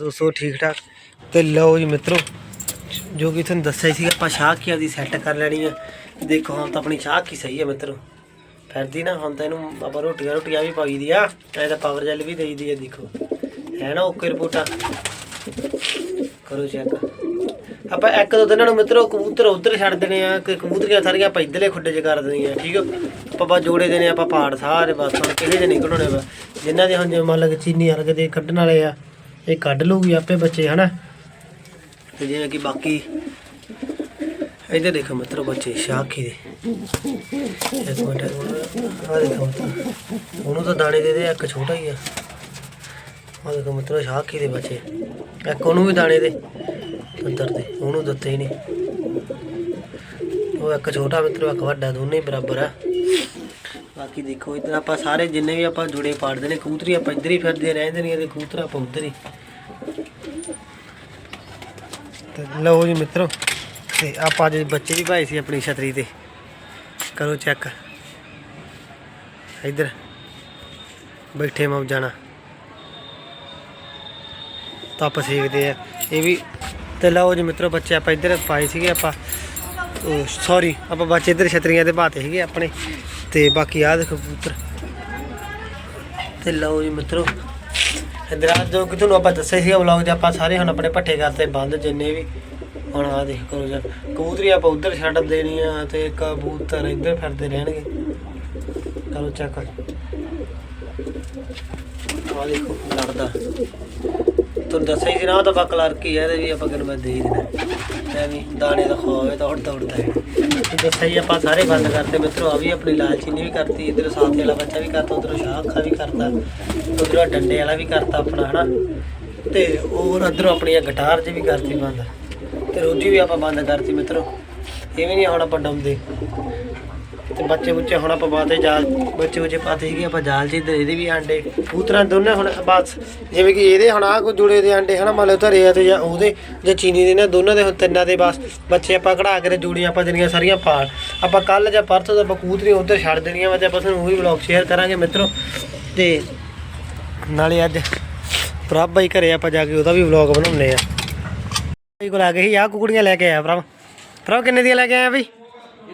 ਦੋਸਤੋ ਠੀਕ ਠਾਕ ਤੇ ਲਓ ਜੀ ਮਿੱਤਰੋ, ਜੋ ਕਿ ਤੁਹਾਨੂੰ ਦੱਸਿਆ ਸੀ ਆਪਾਂ ਸ਼ਾਹ ਕੀ ਦੀ ਸੈੱਟ ਕਰ ਲੈਣੀ ਆ। ਦੇਖੋ, ਹੁਣ ਤਾਂ ਆਪਣੀ ਸ਼ਾਹ ਕੀ ਸਹੀ ਹੈ ਮਿੱਤਰੋ। ਫਿਰਦੀ ਨਾ, ਹੁਣ ਤਾਂ ਇਹਨੂੰ ਆਪਾਂ ਰੋਟੀਆਂ ਰੋਟੀਆਂ ਵੀ ਪਾਈ ਦੀ ਆ। ਐ ਤਾਂ ਪਾਵਰ ਜੈਲ ਵੀ ਦੇਈ ਦੀ ਆ, ਦੇਖੋ। ਹੈ ਨਾ, ਓਕੇ ਰਿਪੋਰਟਾਂ ਕਰੋ ਚੈੱਕ ਆਪਾਂ ਇੱਕ ਦੋ ਦਿਨਾਂ ਨੂੰ ਮਿੱਤਰੋ, ਕਬੂਤਰ ਉਧਰ ਛੱਡ ਦੇਣੇ ਆ, ਕਿ ਕਬੂਤਰੀਆਂ ਸਾਰੀਆਂ ਆਪਾਂ ਇੱਧਰਲੇ ਖੁੱਡੇ 'ਚ ਕਰ ਦੇਣੀਆਂ, ਠੀਕ ਆ? ਆਪਾਂ ਬਸ ਜੋੜੇ ਦੇਣੇ ਆਪਾਂ ਪਾੜ ਸਾਰੇ ਬਸ, ਹੁਣ ਕਿਹੜੇ ਦੇ ਨਿਕਲਣੇ ਵਾ ਜਿਨ੍ਹਾਂ ਦੇ ਹੁਣ ਜਿਵੇਂ ਮੰਨ ਲਓ ਚੀਨੀ ਵਰਗੇ ਦੇ ਕੱਢਣ ਵਾਲੇ ਆ ਇਹ ਕੱਢ ਲੂਗੀ ਆਪੇ ਬੱਚੇ, ਹਨਾ? ਤੇ ਜਿਵੇਂ ਕਿ ਬਾਕੀ ਇੱਧਰ ਦੇਖੋ ਮਿੱਤਰੋ ਬੱਚੇ, ਸ਼ਾਖੀ ਦੇ। ਇੱਕ ਮਿੰਟ ਆ ਦੇਖੋ ਮਿੱਤਰੋ। ਉਹਨੂੰ ਤਾਂ ਦਾਣੇ ਦੇ ਦੇ, ਇੱਕ ਛੋਟਾ ਹੀ ਆ। ਆ ਦੇਖੋ ਮਿੱਤਰੋ, ਸ਼ਾਖੀ ਦੇ ਬੱਚੇ। ਇੱਕ ਉਹਨੂੰ ਵੀ ਦਾਣੇ ਦੇ, ਅੰਦਰ ਦੇ। ਉਹਨੂੰ ਦਿੱਤੇ ਹੀ ਨਹੀਂ। ਉਹ ਇੱਕ ਛੋਟਾ ਮਿੱਤਰੋ, ਇੱਕ ਵੱਡਾ, ਦੋਨੇ ਬਰਾਬਰ ਆ। ਬਾਕੀ ਦੇਖੋ, ਇਧਰ ਆਪਾਂ ਸਾਰੇ ਜਿੰਨੇ ਵੀ ਆਪਾਂ ਜੁੜੇ ਪਾੜਦੇ ਨੇ, ਕਬੂਤਰੀ ਆਪਾਂ ਇੱਧਰ ਹੀ ਫਿਰਦੇ ਰਹਿੰਦੇ ਨੇ ਤੇ ਕਬੂਤਰ ਆਪਾਂ ਉੱਧਰ ਹੀ। ਤੇ ਲਓ ਜੀ ਮਿੱਤਰੋ, ਤੇ ਆਪਾਂ ਅੱਜ ਬੱਚੇ ਵੀ ਭਾਈ ਸੀ ਆਪਣੀ ਛਤਰੀ ਤੇ। ਕਰੋ ਚੈੱਕ। ਇੱਧਰ, ਬੈਠੇ ਮੌ ਜਾਣਾ। ਤਾਂ ਆਪਾਂ ਸੇਕਦੇ ਆ। ਇਹ ਵੀ, ਤੇ ਲਓ ਜੀ ਮਿੱਤਰੋ, ਬੱਚੇ ਆਪਾਂ ਇੱਧਰ ਪਾਏ ਸੀਗੇ ਆਪਾਂ। ਸੌਰੀ ਆਪਾਂ ਬੱਚੇ ਇੱਧਰ ਛਤਰੀਆਂ ਤੇ ਪਾਤੇ ਸੀਗੇ ਆਪਣੇ। ਤੇ ਬਾਕੀ ਆਹ ਦੇਖੋ ਕਬੂਤਰ। ਤੇ ਲਓ ਜੀ ਮਿੱਤਰੋ, ਇੱਧਰ ਆ ਜੋ ਕਿ ਤੁਹਾਨੂੰ ਆਪਾਂ ਦੱਸਿਆ ਸੀਗਾ ਵਲੌਗ 'ਚ ਆਪਾਂ ਸਾਰੇ ਹੁਣ ਆਪਣੇ ਪੱਠੇ ਕਰਤੇ ਬੰਦ ਜਿੰਨੇ ਵੀ। ਹੁਣ ਆ ਦੇਖੋ ਕਰੋ ਜੀ, ਕਬੂਤਰੀ ਆਪਾਂ ਉੱਧਰ ਛੱਡ ਦੇਣੀ ਆ ਤੇ ਕਬੂਤਰ ਇੱਧਰ ਫਿਰਦੇ ਰਹਿਣਗੇ। ਕਰੋ ਚੈੱਕ ਆ ਦੇਖੋ ਲੜਦਾ। ਤੁਹਾਨੂੰ ਦੱਸਿਆ ਹੀ ਸੀ ਨਾ, ਉਹ ਤਾਂ ਆਪਾਂ ਕਲਰਕ ਹੀ ਆ, ਇਹਦੇ ਵੀ ਆਪਾਂ ਕਿਨ ਦੇ ਹੀ ਦੇਣਾ ਵੀ ਦਾਣੇ ਦਾ ਖੋਵੇ ਤਾਂ ਉੜਦਾ ਉੜਦਾ ਹੈ। ਤੁਹਾਨੂੰ ਦੱਸਿਆ ਹੀ ਆਪਾਂ ਸਾਰੇ ਬੰਦ ਕਰਤੇ ਮਿੱਤਰੋ, ਆ ਵੀ ਆਪਣੀ ਲਾਲਚੀਨੀ ਵੀ ਕਰਤੀ, ਇਧਰ ਸਾਥੀ ਵਾਲਾ ਬੱਚਾ ਵੀ ਕਰਤਾ, ਉਧਰ ਸ਼ਾਹ ਅੱਖਾਂ ਵੀ ਕਰਤਾ, ਉਧਰ ਡੰਡੇ ਵਾਲਾ ਵੀ ਕਰਤਾ ਆਪਣਾ, ਹਨਾ? ਤੇ ਹੋਰ ਉਧਰੋਂ ਆਪਣੀਆਂ ਗਿਟਾਰ 'ਚ ਵੀ ਕਰਤੀ ਬੰਦ। ਤੇ ਰੋਜੀ ਵੀ ਆਪਾਂ ਬੰਦ ਕਰਤੀ ਮਿੱਤਰੋ। ਇਹ ਵੀ ਨਹੀਂ ਹੁਣ ਆਪਾਂ ਡੰਦੇ ਤੇ ਬੱਚੇ ਬੁੱਚੇ ਹੁਣ ਆਪਾਂ ਬਾਤੇ ਜਾਲ, ਬੱਚੇ ਬੁੱਚੇ ਪਾਤੇ ਸੀਗੇ, ਆਪਾਂ ਜਾਲ ਜੀ ਇਹਦੇ ਵੀ ਆਂਡੇ, ਕਬੂਤਰਾਂ ਦੇ ਦੋਨੇ ਹੁਣ, ਬਸ। ਜਿਵੇਂ ਕਿ ਇਹਦੇ ਹੁਣ ਆ ਕੋ ਜੁੜੇ ਦੇ ਆਂਡੇ, ਹਨਾ, ਮੰਨ ਲਓ ਧਰੇ ਆ ਤੇ ਜਾਂ ਉਹਦੇ, ਜਾਂ ਚੀਨੀ ਦੇ ਨਾ, ਦੋਨਾਂ ਦੇ ਹੁਣ ਤਿੰਨਾਂ ਦੇ ਬਸ। ਬੱਚੇ ਆਪਾਂ ਕਢਾ ਕੇ ਜੂੜੀਆਂ ਆਪਾਂ ਜਿਹੜੀਆਂ ਸਾਰੀਆਂ ਪਾਲ ਆਪਾਂ ਕੱਲ ਜਾਂ ਪਰਸੋਂ ਦਾ ਆਪਾਂ ਉੱਧਰ ਛੱਡ ਦੇਣੀਆਂ ਵਾ ਤੇ ਆਪਾਂ ਤੁਹਾਨੂੰ ਉਹੀ ਵਲੌਗ ਸ਼ੇਅਰ ਕਰਾਂਗੇ ਮਿੱਤਰੋ। ਤੇ ਨਾਲੇ ਅੱਜ ਪ੍ਰਭ ਬਾਈ ਘਰੇ ਆਪਾਂ ਜਾ ਕੇ ਉਹਦਾ ਵੀ ਵਲੌਗ ਬਣਾਉਂਦੇ ਆ। ਬਾਈ ਕੋਲ ਆ ਗਏ ਸੀ, ਆਹ ਕੁਕੜੀਆਂ ਲੈ ਕੇ ਆਇਆ ਪ੍ਰਭ। ਪ੍ਰਭ, ਕਿੰਨੇ ਦੀਆਂ ਲੈ ਕੇ ਆਇਆ ਬਈ?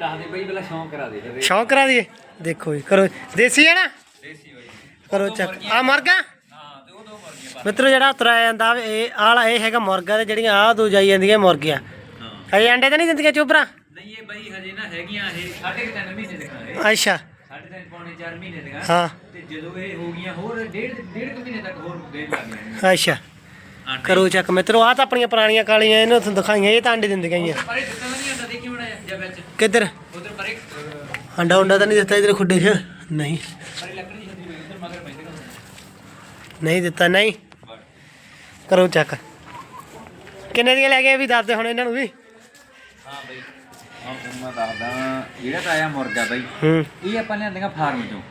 ਦੱਸ ਦੇ ਬਈ ਪਹਿਲਾਂ ਸ਼ੌਂਕ ਕਰਾ ਦੇ ਫਿਰ ਸ਼ੌਂਕ ਕਰਾ ਦਈਏ? ਦੇਖੋ ਜੀ ਕਰੋ। ਦੇਸੀ ਹੈ ਨਾ? ਦੇਸੀ ਬਈ। ਕਰੋ ਚੱਕ। ਆ ਮੁਰਗਾ? ਹਾਂ ਤੇ ਉਹ ਦੋ ਮਰਗੀਆਂ ਮਿੱਤਰੋ ਜਿਹੜਾ ਤੁਰਾਇਆ ਜਾਂਦਾ ਇਹ ਆਲਾ ਇਹ ਹੈਗਾ ਮੁਰਗਾ ਤੇ ਜਿਹੜੀਆਂ ਆ ਦੋ ਜਾਈ ਜਾਂਦੀਆਂ ਮੁਰਗੀਆਂ। ਹਾਂ। ਇਹ ਅੰਡੇ ਤਾਂ ਨਹੀਂ ਦਿੰਦੀਆਂ ਚੋਬਰਾ ਨਹੀਂ ਇਹ ਬਈ ਹਜੇ ਨਾ ਹੈਗੀਆਂ ਇਹ ਸਾਢੇ ਕੁ ਤਿੰਨ ਮਹੀਨੇ ਦੀਆਂ ਇਹ ਅੱਛਾ। ਸਾਢੇ ਤਿੰਨ ਪੌਣੇ 4 ਮਹੀਨੇ ਦੀਆਂ। ਹਾਂ। ਤੇ ਜਦੋਂ ਇਹ ਹੋ ਗਈਆਂ ਹੋਰ ਡੇਢ ਡੇਢ ਕੁ ਮਹੀਨੇ ਤੱਕ ਹੋਰ ਦੇਣ ਲੱਗ ਜਾਣਗੀਆਂ ਅੱਛਾ। ਕਰੋ ਚੱਕ। ਮਿੱਤਰੋ ਆ ਤਾਂ ਆਪਣੀਆਂ ਪੁਰਾਣੀਆਂ ਕਾਲੀਆਂ ਇਹਨਾਂ ਤੁਹਾਨੂੰ ਦਿਖਾਈਆਂ ਇਹ ਤਾਂ ਅੰਡੇ ਦਿੰਦੀਆਂ ਹੀ ਆ ਪਰੇ ਦਿੱਤਾ ਤਾਂ ਨਹੀਂ ਆਂਦਾ ਦੇਖੀ ਬਣਾਇਆ ਜਾਂ ਵਿੱਚ। ਕਿੱਧਰ? ਉਧਰ ਪਰੇ। ਅੰਡਾ ਉਂਡਾ ਤਾਂ ਨਹੀਂ ਦਿੱਤਾ ਇਧਰ ਖੁੱਡੇ 'ਚ। ਨਹੀਂ। ਪਰੇ ਲੱਕੜੀ ਛੱਡੀ ਹੋਈ ਉਧਰ ਮਗਰ ਪੈਂਦੇ ਨੇ ਨਹੀਂ ਦਿੱਤਾ ਨਹੀਂ। ਕਰੋ ਚੱਕ। ਕਿੰਨੇ ਦੀਆਂ ਲੈ ਗਏ ਵੀ ਦੱਸ ਦੇ ਹੁਣ ਇਹਨਾਂ ਨੂੰ ਵੀ? ਹਾਂ ਬਈ। ਹਾਂ ਮੈਂ ਦੱਸਦਾ ਜਿਹੜਾ ਤਾਂ ਆਇਆ ਮੁਰਗਾ ਬਈ। ਹੂੰ। ਇਹ ਆਪਾਂ ਲਿਆਂਦੀਆਂ ਫਾਰਮ ਚੋਂ।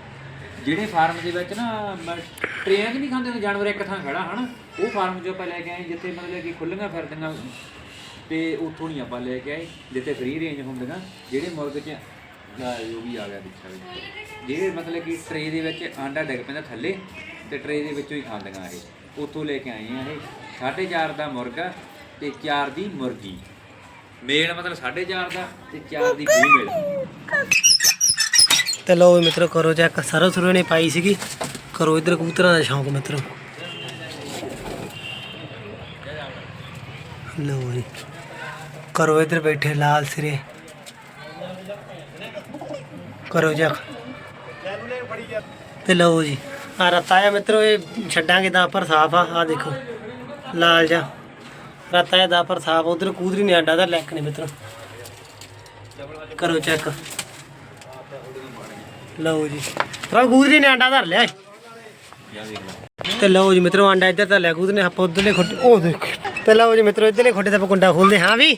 ਜਿਹੜੇ ਫਾਰਮ ਦੇ ਵਿੱਚ ਨਾ ਟਰੇਆਂ 'ਚ ਨਹੀਂ ਖਾਂਦੇ ਹੁੰਦੇ ਜਾਨਵਰ ਇੱਕ ਥਾਂ ਖੜਾ ਹਨਾ? ਉਹ ਫਾਰਮ 'ਚੋਂ ਆਪਾਂ ਲੈ ਕੇ ਆਏ ਜਿੱਥੇ ਮਤਲਬ ਕਿ ਖੁੱਲੀਆਂ ਫਿਰਦੀਆਂ। ਤੇ ਉੱਥੋਂ ਨਹੀਂ ਆਪਾਂ ਲੈ ਕੇ ਆਏ ਜਿੱਥੇ ਫ੍ਰੀ ਰੇਂਜ ਹੁੰਦੀਆਂ, ਜਿਹੜੇ ਮੁਰਗ 'ਚ ਆ ਉਹ ਵੀ ਆ ਗਿਆ ਪਿੱਛੇ ਵਿੱਚ। ਜਿਹੜੇ ਮਤਲਬ ਕਿ ਟਰੇ ਦੇ ਵਿੱਚ ਆਂਡਾ ਡਿੱਗ ਪੈਂਦਾ ਥੱਲੇ, ਤੇ ਟਰੇ ਦੇ ਵਿੱਚੋਂ ਹੀ ਖਾਂਦੀਆਂ ਇਹ। ਉੱਥੋਂ ਲੈ ਕੇ ਆਏ ਆ ਇਹ। 4.5 ਦਾ ਮੁਰਗਾ ਤੇ 4 ਦੀ ਮੁਰਗੀ। ਮੇਲ ਮਤਲਬ 4.5 ਦਾ ਤੇ 4 ਦੀ ਫੀਮੇਲ ਤੇ ਲਓ ਵੀ ਮਿੱਤਰੋ, ਕਰੋ ਚੈੱਕ ਸਰੋਂ ਸਰੋਂ ਨੇ ਪਾਈ ਸੀਗੀ। ਕਰੋ ਇਧਰ ਕਬੂਤਰਾਂ ਦਾ ਸ਼ੌਂਕ ਮਿੱਤਰੋ। ਲੋ ਜੀ। ਕਰੋ ਇਧਰ ਬੈਠੇ ਲਾਲ ਸਿਰੇ। ਕਰੋ ਚੈੱਕ ਤੇ ਲਓ ਜੀ ਆ ਰਤਾ ਮਿੱਤਰੋ, ਇਹ ਛੱਡਾਂਗੇ ਤਾਂ ਪਰ ਸਾਫ਼ ਆ ਆ ਦੇਖੋ, ਲਾਲ ਜਾ। ਰਤਾ ਦਾ ਪਰ ਸਾਫ਼, ਉਧਰ ਕੂਦਰੀ ਨੇ ਆਡਾ ਦਾ ਲੈਕ ਨੇ ਮਿੱਤਰੋ। ਕਰੋ ਚੈੱਕ। ਲਓ ਜੀ ਪਰ ਕੂਦਰੀ ਨੇ ਆਂਡਾ ਧਰ ਲਿਆ। ਤੇ ਲਓ ਜੀ ਮਿੱਤਰੋ, ਆਂਡਾ ਇੱਧਰ ਤਾਂ ਲਿਆ, ਕੂਦਰੀ ਨੇ ਆਪਾਂ ਉਧਰਲੇ ਖੋਟੇ ਉਹ ਦੇਖ। ਤੇ ਲਓ ਜੀ ਮਿੱਤਰੋ, ਇੱਧਰਲੇ ਖੋਟੇ ਤੇ ਆਪਾਂ ਕੁੰਡਾ ਖੋਲਦੇ ਹਾਂ ਵੀ।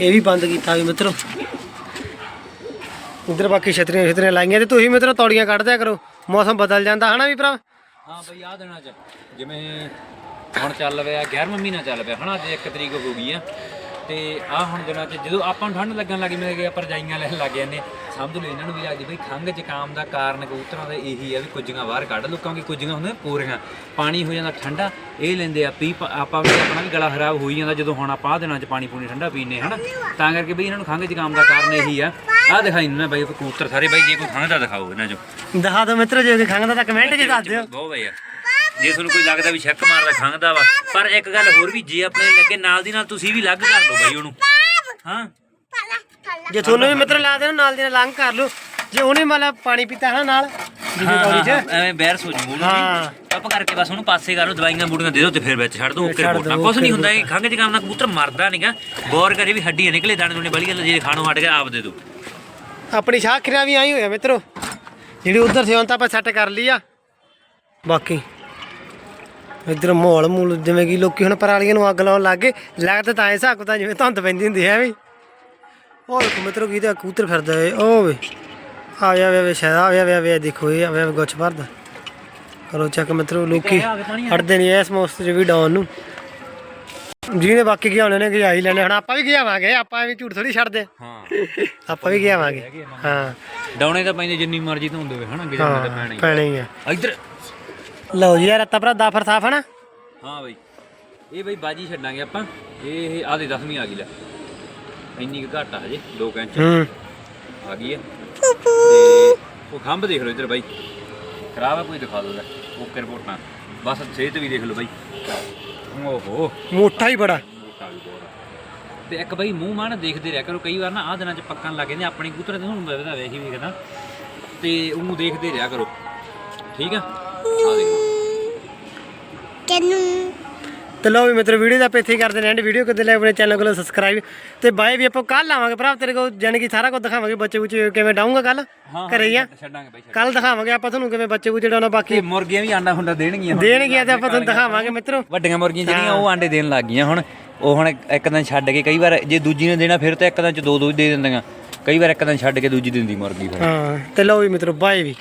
ਇਹ ਵੀ ਬੰਦ ਕੀਤਾ ਵੀ ਮਿੱਤਰੋ। ਇਧਰ ਬਾਕੀ ਛਤਰੀਆਂ ਛਤਰੀਆਂ ਲਾਈਆਂ ਤੇ ਤੁਸੀਂ ਮਿੱਤਰੋ ਤੌੜੀਆਂ ਕੱਢ ਦਿਆ ਕਰੋ। ਮੌਸਮ ਬਦਲ ਜਾਂਦਾ, ਹਨਾ ਵੀ ਭਰਾ? ਹਾਂ ਬਈ ਆ ਦਿਨਾਂ ਚ ਜਿਵੇਂ ਹੁਣ ਚੱਲ ਪਿਆ 11ਵਾਂ ਮਹੀਨਾ ਚੱਲ ਪਿਆ, ਹਨਾ ਤੇ 1 ਤਰੀਕ ਹੋ ਗਈ ਆ। ਤੇ ਆ ਹੁਣ ਦਿਨਾਂ ਚ ਜਦੋਂ ਆਪਾਂ ਨੂੰ ਠੰਡ ਲੱਗਣ ਲੱਗੀ ਮੇਰੇ ਕਿ ਆਪਾਂ ਰਜਾਈਆਂ ਲੈਣ ਲੱਗ ਜਾਂਦੇ। ਸਮਝ ਲਓ ਇਹਨਾਂ ਨੂੰ ਵੀ ਲੱਗਦੀ ਬਈ ਖੰਘ ਜ਼ੁਕਾਮ ਦਾ ਕਾਰਨ ਕਬੂਤਰਾਂ ਦਾ ਇਹੀ ਆ ਵੀ ਕੁੱਜੀਆਂ ਬਾਹਰ ਕੱਢ ਲੋ ਕਿਉਂਕਿ ਕੁੱਜੀਆਂ ਹੁੰਦੀਆਂ ਕੋਰੀਆਂ ਪਾਣੀ ਹੋ ਜਾਂਦਾ ਠੰਡਾ ਇਹ ਲੈਂਦੇ ਆ ਪੀ ਆਪਾਂ ਵੀ ਆਪਣਾ ਵੀ ਗਲਾ ਖਰਾਬ ਹੋ ਹੀ ਜਾਂਦਾ ਜਦੋਂ ਹੁਣ ਆਪਾਂ ਆਹ ਦਿਨਾਂ ਚ ਪਾਣੀ ਪੂਣੀ ਠੰਡਾ ਪੀਨੇ ਹਨਾ? ਤਾਂ ਕਰਕੇ ਬਈ ਇਹਨਾਂ ਨੂੰ ਖੰਘ ਜ਼ੁਕਾਮ ਦਾ ਕਾਰਨ ਇਹੀ ਆ। ਆਹ ਦਿਖਾਈ ਨਾ ਬਈ ਕਬੂਤਰ ਸਾਰੇ ਬਈ ਜੇ ਕੋਈ ਖੰਘ ਦਾ ਦਿਖਾਓ ਇਹਨਾਂ ਚੋਂ। ਦਿਖਾ ਦਿਓ ਮਿੱਤਰੋ ਜੇ ਕੋਈ ਖੰਗਦਾ ਤਾਂ ਕਮੈਂਟ 'ਚ ਦੱਸ ਦਿਓ। ਬਹੁਤ ਵਧੀਆ। ਜੇ ਤੁਹਾਨੂੰ ਕੋਈ ਲੱਗਦਾ ਵੀ ਸ਼ੱਕ ਮਾਰਦਾ ਖੰਗਦਾ ਵਾ ਪਰ ਇੱਕ ਗੱਲ ਹੋਰ ਵੀ ਜੇ ਆਪਣੇ ਲੱਗੇ ਨਾਲ ਦੀ ਨਾਲ ਤੁਸੀਂ ਵੀ ਲੱਗ ਕਰ ਲਓ ਬਾਈ ਉਹਨੂੰ। ਹਾਂ। ਜੇ ਤੁਹਾਨੂੰ ਵੀ ਮਿੱਤਰ ਲਾ ਦੇਣ ਨਾਲ ਦੀ ਨਾਲ ਲੰਘ ਕਰ ਲਓ। ਜੇ ਉਹਨੇ ਮਤਲਬ ਪਾਣੀ ਪੀਤਾ ਹਨਾ ਨਾਲ ਜਿਹਦੇ ਤੌੜੀ 'ਚ। ਐਵੇਂ ਬੈਰ ਸੋ ਜੂ। ਹਾਂ। ਚੁੱਪ ਕਰਕੇ ਬਸ ਉਹਨੂੰ ਪਾਸੇ ਕਰ ਲਓ ਦਵਾਈਆਂ ਬੂਟੀਆਂ ਦੇ ਦਿਓ ਤੇ ਫਿਰ ਵਿੱਚ ਛੱਡ ਦਿਓ ਓਕੇ ਰਿਪੋਰਟ ਦਿਓ, ਕੁਝ ਨਹੀਂ ਹੁੰਦਾ ਇਹ ਖੰਗ ਜ਼ੁਕਾਮ ਨਾਲ ਕਬੂਤਰ ਮਰਦਾ ਨਹੀਂਗਾ ਗੌਰ ਕਰੇ ਵੀ ਹੱਡੀਆਂ ਨਿਕਲੇ ਦਾਣੇ ਦੂਣੇ ਬਲੀ ਗੱਲ ਜੇ ਖਾਣੋਂ ਹਟ ਗਿਆ ਆਪ ਦੇ ਦਿਓ। ਆਪਣੀ ਸ਼ਾਖਰਿਆਂ ਵੀ ਆਈ ਹੋਇਆ ਮਿੱਤਰੋ। ਜਿਹੜੀ ਉਧਰ ਸੀ ਹੁਣ ਤਾਂ ਆਪਾਂ ਸੈੱਟ ਕਰ ਲਈ ਆ। ਬਾਕੀ ਇਧਰ ਮਾਹੌਲ ਮੂਲ ਜਿਵੇਂ ਕਿ ਲੋਕੀ ਹੁਣ ਪਰਾਲੀਆਂ ਨੂੰ ਅੱਗ ਲਾਉਣ ਲੱਗ ਗਏ। ਲੱਗਦਾ ਤਾਂ ਐਸਾ ਕੁੱਤਾ ਜਿਵੇਂ ਧੁੰਦ ਪੈਂਦੀ ਹੁੰਦੀ ਹੈ ਵੀ। ਉਹ ਦੇਖੋ ਮਿੱਤਰੋ ਕੀ ਤੇ ਕਬੂਤਰ ਫਿਰਦਾ ਏ। ਉਹ ਵੇ ਆ ਵੇ ਵੇ ਸ਼ਾਇਦ ਆ ਵੇ ਵੇ ਦੇਖੋ ਇਹ ਆ ਵੇ ਗੁੱਛ ਭਰਦਾ। ਕਰੋ ਚੈੱਕ ਮਿੱਤਰੋ ਲੋਕੀ ਹਟਦੇ ਨਹੀਂ ਇਸ ਮੌਸਮ 'ਚ ਵੀ ਡਾਉਨ ਨੂੰ। ਜਿਹਨੇ ਬਾਕੀ ਗਿਆ ਉਹਨੇ ਨੇ ਗਿਆ ਹੀ ਲੈਣੇ। ਹੁਣ ਆਪਾਂ ਵੀ ਗਿਆਵਾਂਗੇ ਆਪਾਂ ਐਵੇਂ ਝੂਠ ਥੋੜੀ ਛੱਡਦੇ। ਹਾਂ। ਆਪਾਂ ਵੀ ਗਿਆਵਾਂਗੇ ਹਾਂ। ਡਾਉਣੇ ਤਾਂ ਪੈਂਦੇ ਜਿੰਨੀ ਮਰਜ਼ੀ ਤੋਂ ਹੁੰਦੇ ਹੋਵੇ ਹਨਾ? ਕਿ ਤਾਂ ਪੈਣੇ ਪੈਣੇ ਹੀ ਆ। ਇੱਧਰ ਲਓ ਜੀ ਯਾਰ ਅੱਤਾ ਭਰਾ ਦਾਫਰ ਸਾਫ਼ ਹਨਾ? ਹਾਂ ਬਈ। ਇਹ ਬਈ ਬਾਜੀ ਛੱਡਾਂਗੇ ਆਪਾਂ। ਇਹ ਆਦੇ 10ਵੀਂ ਆ ਗਈ ਲੈ। ਇੰਨੀ ਕੁ ਘੱਟ ਆ ਹਜੇ 2 ਕੈਂਚ ਹੂੰ। ਆ ਗਈ ਹੈ ਤੇ ਉਹ ਖੰਭ ਦੇਖ ਲਓ ਇੱਧਰ ਬਾਈ। ਖਰਾਬ ਆ ਕੋਈ ਦਿਖਾ ਦੋ ਲੈ। ਓਕੇ ਰਿਪੋਰਟਾਂ। ਬਸ ਸਿਹਤ ਵੀ ਦੇਖ ਲਓ ਬਾਈ। ਓਹੋ। ਮੋਟਾ ਹੀ ਬੜਾ। ਮੋਟਾ ਵੀ ਆ। ਤੇ ਇੱਕ ਬਾਈ ਮੂੰਹ ਮਾਨ ਦੇਖਦੇ ਰਿਹਾ ਕਰੋ। ਕਈ ਵਾਰ ਨਾ ਆਹ ਦਿਨਾਂ ਚ ਪੱਕਣ ਲੱਗ ਜਾਂਦੇ ਆਪਣੇ ਕਬੂਤਰ ਤੇ ਹੁਣ ਬਦਦਾ ਵੇਖੀ ਵੇਖਦਾ। ਤੇ ਉਹਨੂੰ ਦੇਖਦੇ ਰਿਹਾ ਕਰੋ। ਠੀਕ ਆ? ਆ ਦੇਖੋ ਤੇ ਲਓ ਵੀ ਮਿੱਤਰ ਵੀਡੀਓ ਦਾ ਆਪਾਂ ਇੱਥੇ ਹੀ ਕਰਦੇ ਨੇ ਐਂਡ ਵੀਡੀਓ ਕਿਤੇ ਲੈ ਆਪਣੇ ਚੈਨਲ ਕੋਲ ਸਬਸਕ੍ਰਾਈਬ ਤੇ ਬਾਏ ਵੀ ਆਪਾਂ ਕੱਲ ਆਵਾਂਗੇ ਭਰਾ ਤੇਰੇ ਕੋਲ ਜਾਣੀ ਕਿ ਸਾਰਾ ਕੁਝ ਦਿਖਾਵਾਂਗੇ ਬੱਚੇ ਬੁੱਚੇ ਕਿਵੇਂ ਡਾਊਂਗਾ ਕੱਲ ਹਾਂ ਘਰੇ ਹੀ ਆ। ਛੱਡਾਂਗੇ ਬਾਈ ਛੱਡ ਕੱਲ ਦਿਖਾਵਾਂਗੇ ਆਪਾਂ ਤੁਹਾਨੂੰ ਕਿਵੇਂ ਬੱਚੇ ਬੁੱਚੇ ਡਾਉਣਾ ਬਾਕੀ। ਤੇ ਮੁਰਗੀਆਂ ਵੀ ਆਂਡਾ ਹੁੰਦਾ ਦੇਣਗੀਆਂ ਹੁਣ। ਦੇਣਗੇ ਤੇ ਆਪਾਂ ਤੁਹਾਨੂੰ ਦਿਖਾਵਾਂਗੇ ਮਿੱਤਰੋ। ਵੱਡੀਆਂ ਮੁਰਗੀਆਂ ਜਿਹੜੀਆਂ ਉਹ ਆਂਡੇ ਦੇਣ ਲੱਗ ਗਈਆਂ ਹੁਣ। ਉਹ ਹੁਣ ਇੱਕ ਦਿਨ ਛੱਡ ਕੇ ਕਈ ਵਾਰ ਜੇ ਦੂਜੀ ਨੇ ਦੇਣਾ ਫਿਰ ਤਾਂ ਇੱਕ ਦਿਨ ਚ ਦੋ ਦੋ ਹੀ ਦੇ ਦਿੰਦੀਆਂ। ਕਈ ਵਾਰ ਇੱਕ ਦਿਨ ਛੱਡ ਕੇ ਦੂਜੀ ਦਿੰਦੀ ਮੁਰਗੀ ਫਿਰ। ਹਾਂ ਤੇ ਲਓ ਵੀ ਮਿੱਤਰੋ ਬਾਏ ਵੀ।